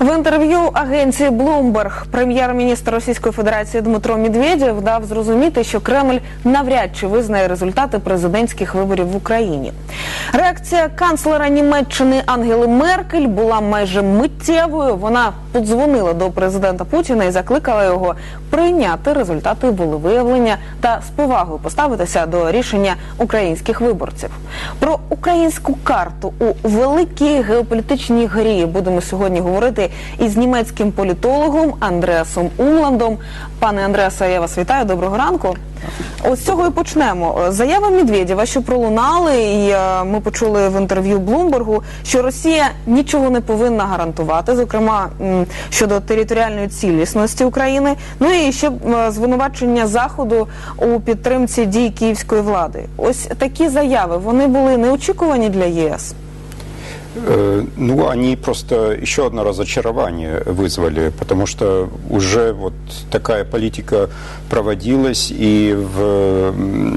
В інтерв'ю агенції Bloomberg прем'єр-міністр Російської Федерації Дмитро Медведєв дав зрозуміти, що Кремль навряд чи визнає результати президентських виборів в Україні. Реакція канцлера Німеччини Ангели Меркель була майже миттєвою. Вона подзвонила до президента Путіна і закликала його прийняти результати волевиявлення та з повагою поставитися до рішення українських виборців. Про українську карту у великій геополітичній грі будемо сьогодні говорити із німецьким політологом Андреасом Умландом. Пане Андреасе, я вас вітаю. Доброго ранку. Ось з цього і почнемо. Заява Медведєва, що пролунали, і е, ми почули в інтерв'ю Блумбергу, що Росія нічого не повинна гарантувати, зокрема щодо територіальної цілісності України. Ну і ще звинувачення заходу у підтримці дій київської влади. Ось такі заяви вони були неочікувані для ЄС. Э, Ну, они просто еще одно разочарование вызвали, потому что уже вот такая политика проводилась, и в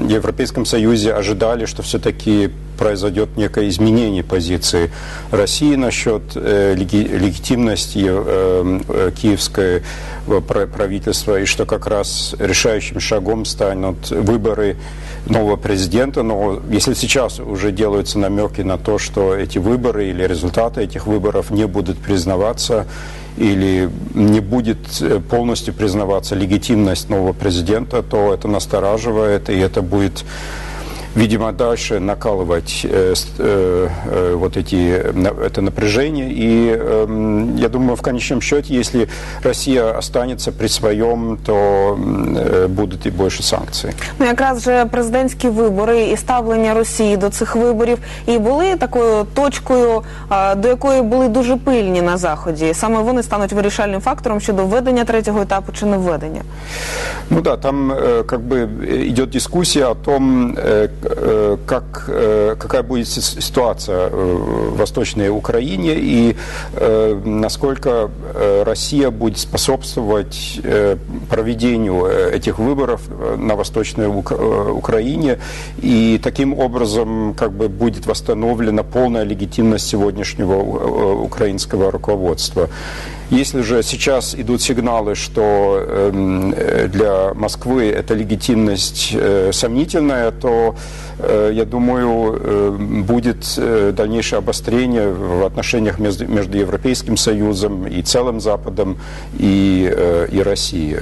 Европейском Союзе ожидали, что все-таки произойдет некое изменение позиции России насчет э, леги- легитимности э, э, киевского пра- правительства, и что как раз решающим шагом станут выборы нового президента. Но если сейчас уже делаются намеки на то, что эти выборы или результаты этих выборов не будут признаваться, или не будет э, полностью признаваться легитимность нового президента, то это настораживает, и это будет видимо, дальше накалывать э, с- э, э, вот эти, на- это напряжение. И эм, я думаю, в конечном счете, если Россия останется при своем, то м, э, будут и больше санкций. Ну, якраз же президентські вибори і ставлення Росії до цих виборів і були такою точкою, а, до якої були дуже пильні на заході. Саме вони стануть вирішальним фактором щодо введення третього етапу чи не введення. Ну да, там э, как бы э, идет дискуссия о том, э, к- э, как, э, какая будет си- ситуация э, в Восточной Украине и э, насколько э, Россия будет способствовать э, проведению э, этих выборов э, на Восточной Ук- э, Украине и таким образом как бы будет восстановлена полная легитимность сегодняшнего э, украинского руководства. Если же сейчас идут сигналы, что эм, э, для Москвы эта легитимность э, сомнительная, то э, я думаю, э, будет э, дальнейшее обострение в отношениях между, между Европейским Союзом и целым Западом и, э, и Россией.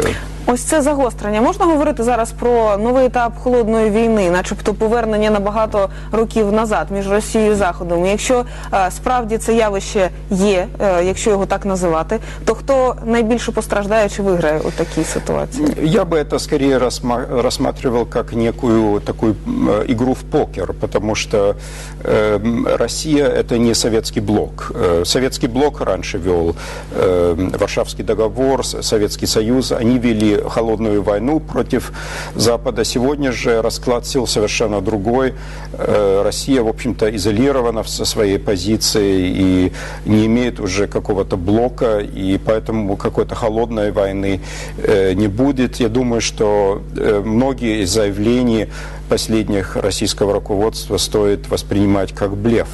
Ось це загострення. Можна говорити зараз про новий етап холодної війни, начебто повернення на багато років назад між Росією і Заходом. І Якщо е, справді це явище є, е, якщо його так називати, то хто найбільше постраждає чи виграє у такій ситуації? Я бы это скорее рассма- рассматривал как некую такую м, э, игру в покер, потому что э, Россия это не советский блок. Э, Советский блок раньше вел э, Варшавский договор, С- Советский Союз, они вели холодную войну против Запада. Сегодня же расклад сил совершенно другой. Э, Россия, в общем-то, изолирована со своей позиции и не имеет уже какого-то блока, и поэтому какой-то холодной войны э, не будет. Я думаю, что э, многие из заявлений последних российского руководства стоит воспринимать как блеф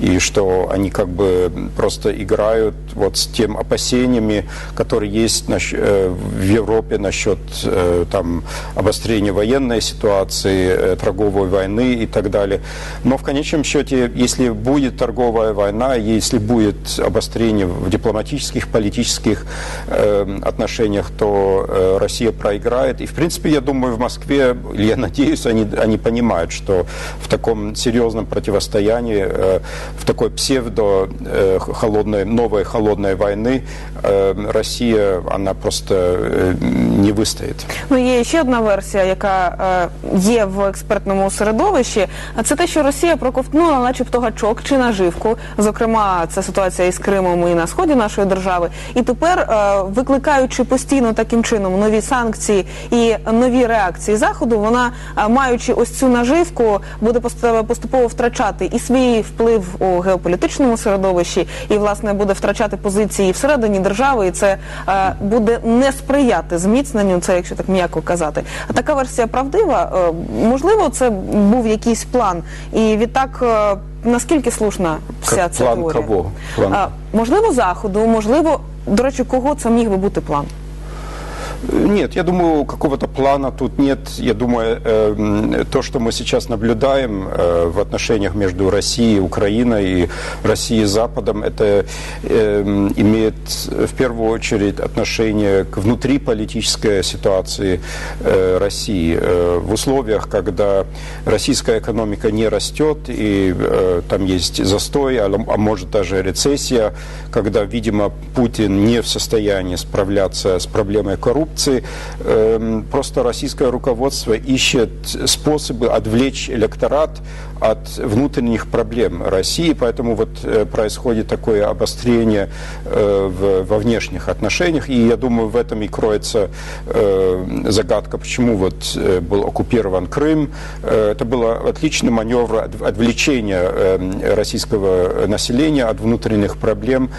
и что они как бы просто играют вот с тем опасениями, которые есть э, в Европе насчет э, там обострения военной ситуации, э, торговой войны и так далее. Но в конечном счете, если будет торговая война, если будет обострение в дипломатических, политических отношениях, то Россия проиграет. И в принципе, я думаю, в Москве, я надеюсь, они, они понимают, что в таком серьезном противостоянии, э, в такой псевдо э, холодной, новой холодной войны э, Россия, она просто э, не выстоит. Ну, є ще одна версія, яка е, є в експертному середовищі. А Це те, що Росія проковтнула, начебто, гачок чи наживку. Зокрема, це ситуація із Кримом і на сході нашої держави. І тепер, е, викликаючи постійно таким чином нові санкції і нові реакції заходу, вона, е, маючи ось цю наживку, буде пост- поступово втрачати і свій вплив у геополітичному середовищі, і власне буде втрачати позиції всередині держави, і це е, буде не сприяти зміцненню, це якщо так м'яко казати. А така версія правдива. Е, можливо, це був якийсь план, і відтак е, наскільки слушна вся ця план теорія? кого? План- А, можливо, заходу, можливо, до речі, кого це міг би бути план? Нет, я думаю, какого-то плана тут нет. Я думаю, эм, то, что мы сейчас наблюдаем э, в отношениях между Россией, Украиной и Россией и Западом, это эм, имеет в первую очередь отношение к внутриполитической ситуации э, России. Э, в условиях, когда российская экономика не растет и э, там есть застой, а, а может даже рецессия, когда, видимо, Путин не в состоянии справляться с проблемой коррупции, эм, просто российское руководство ищет способы отвлечь электорат от внутренних проблем России, поэтому вот э, происходит такое обострение э, в- во внешних отношениях, и я думаю, в этом и кроется э, загадка, почему вот был оккупирован Крым. Это был отличный маневр от- отвлечения российского населения от внутренних проблем,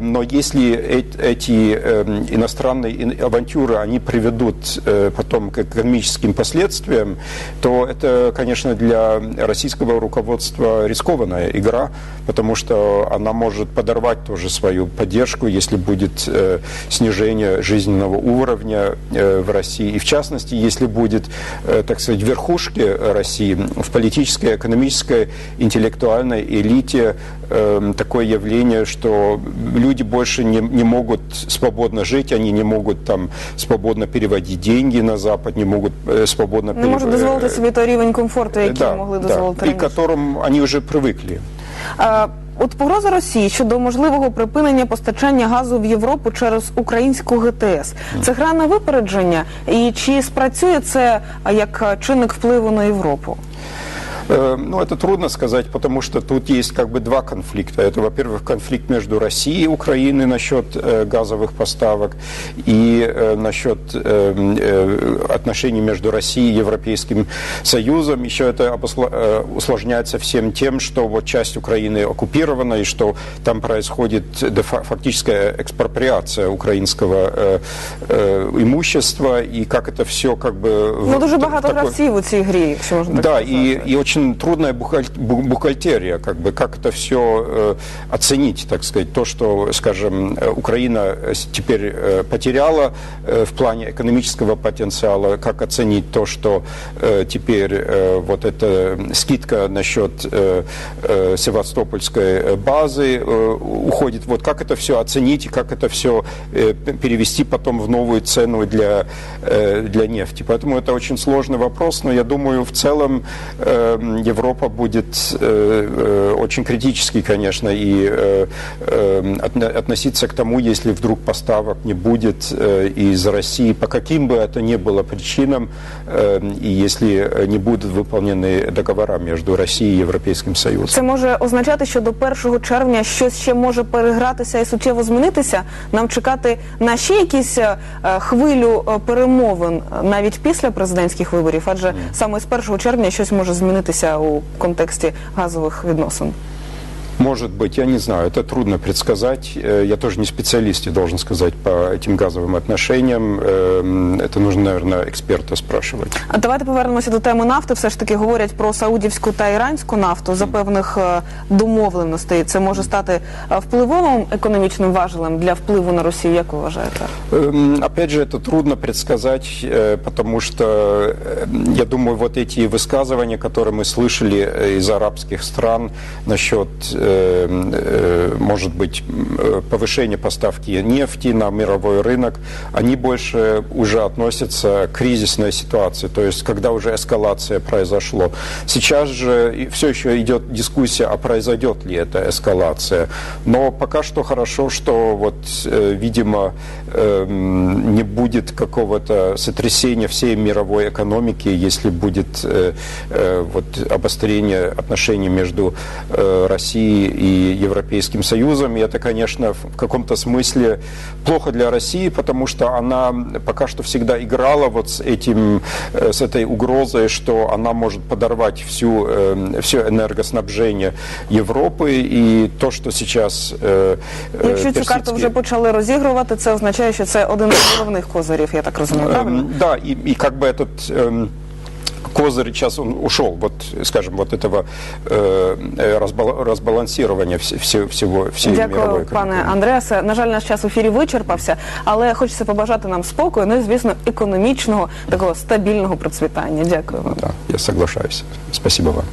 но если эти иностранные ин- авантюры, они приведут потом к экономическим последствиям, то это, конечно, для российского руководства рискованная игра, потому что она может подорвать тоже свою поддержку, если будет э, снижение жизненного уровня э, в России. И в частности, если будет, э, так сказать, верхушки России в политической, экономической, интеллектуальной элите э, такое явление, что люди больше не, не могут свободно жить, они не могут там свободно переводить деньги на Запад, не могут э, свободно Не можуть перев- дозволити собі той рівень комфорту, який да, могли да, дозволити и к котором которым они уже привыкли. А, От погроза Росії щодо можливого припинення постачання газу в Європу через українську ГТС. Це гра на випередження, і чи спрацює це як чинник впливу на Європу? Э, Ну, это трудно сказать, потому что тут есть как бы два конфликта. Это, во-первых, конфликт между Россией и Украиной насчет э, газовых поставок и э, насчет э, э, отношений между Россией и Европейским Союзом. Еще это обосла- э, усложняется всем тем, что вот часть Украины оккупирована и что там происходит де фа- фактическая экспроприация украинского э, э, имущества и как это все как бы... в- Ну дуже в багато такой- гравців у цій грі, якщо можна так да, сказати. и, и очень трудная бухгаль- бу- бухгалтерия, как бы, как это все э, оценить, так сказать, то, что, скажем, э, Украина э, теперь потеряла в плане экономического потенциала, как оценить то, что теперь вот эта скидка насчет Севастопольской базы уходит, вот как это все оценить и как это все перевести потом в новую цену для, для нефти. Поэтому это очень сложный вопрос, но я думаю, в целом э, Европа будет э, э, очень критически, конечно, и э, э, отно- относиться к тому, если вдруг поставок не будет э, из России, по каким бы это ни было причинам, э, и если э, не будут выполнены договора между Россией и Европейским Союзом. Це може означати, що до 1 червня щось ще може перегратися і суттєво змінитися. Нам чекати на ще якісь е, е, хвилю е, перемовин е, навіть після президентських виборів, адже саме з 1 червня щось може змінитися у контексті газових відносин. Может быть, я не знаю, это трудно предсказать. Э, Я тоже не специалист, я должен сказать, по этим газовым отношениям. Эм, Это нужно, наверное, эксперта спрашивать. А давайте повернемося до теми нафти. Все ж таки говорять про саудівську та іранську нафту за певних е, домовленостей. Це може стати е, впливовим економічним важелем для впливу на Росію. Як ви вважаєте? Эм, Опять же, это трудно предсказать, э, потому что, э, я думаю, вот эти высказывания, которые мы слышали э, из арабских стран насчет, э, э, может быть, э, повышения поставки нефти на мировой рынок, они больше уже относятся к кризисной ситуации, то есть когда уже эскалация произошло. Сейчас же все еще идет дискуссия, а произойдет ли эта эскалация. Но пока что хорошо, что вот, э, видимо, эм, не будет какого-то сотрясения всей мировой экономики, если будет э, э, вот, обострение отношений между э, Россией и Европейским Союзом. И это, конечно, в каком-то смысле плохо для России, потому что она пока что всегда играла вот с этим, э, с этой угрозой, что она может подорвать всю, э, все энергоснабжение Европы. И то, что сейчас э, э, Якщо цю карту персидские- вже почали розігрувати, це означає, що це один з головних козирів, я так розумію, правильно? Эм, Да, и, и как бы этот эм, козырь сейчас он ушел, вот, скажем, вот этого э, э, разбал- разбалансирования вс- все- всего, всей Дякую, мировой пане экономики. Андреасе. На жаль, наш час в ефірі вичерпався, але хочеться побажати нам спокою, ну і звісно, економічного такого стабільного процвітання. Дякую вам. Да, я соглашаюсь. Спасибо вам.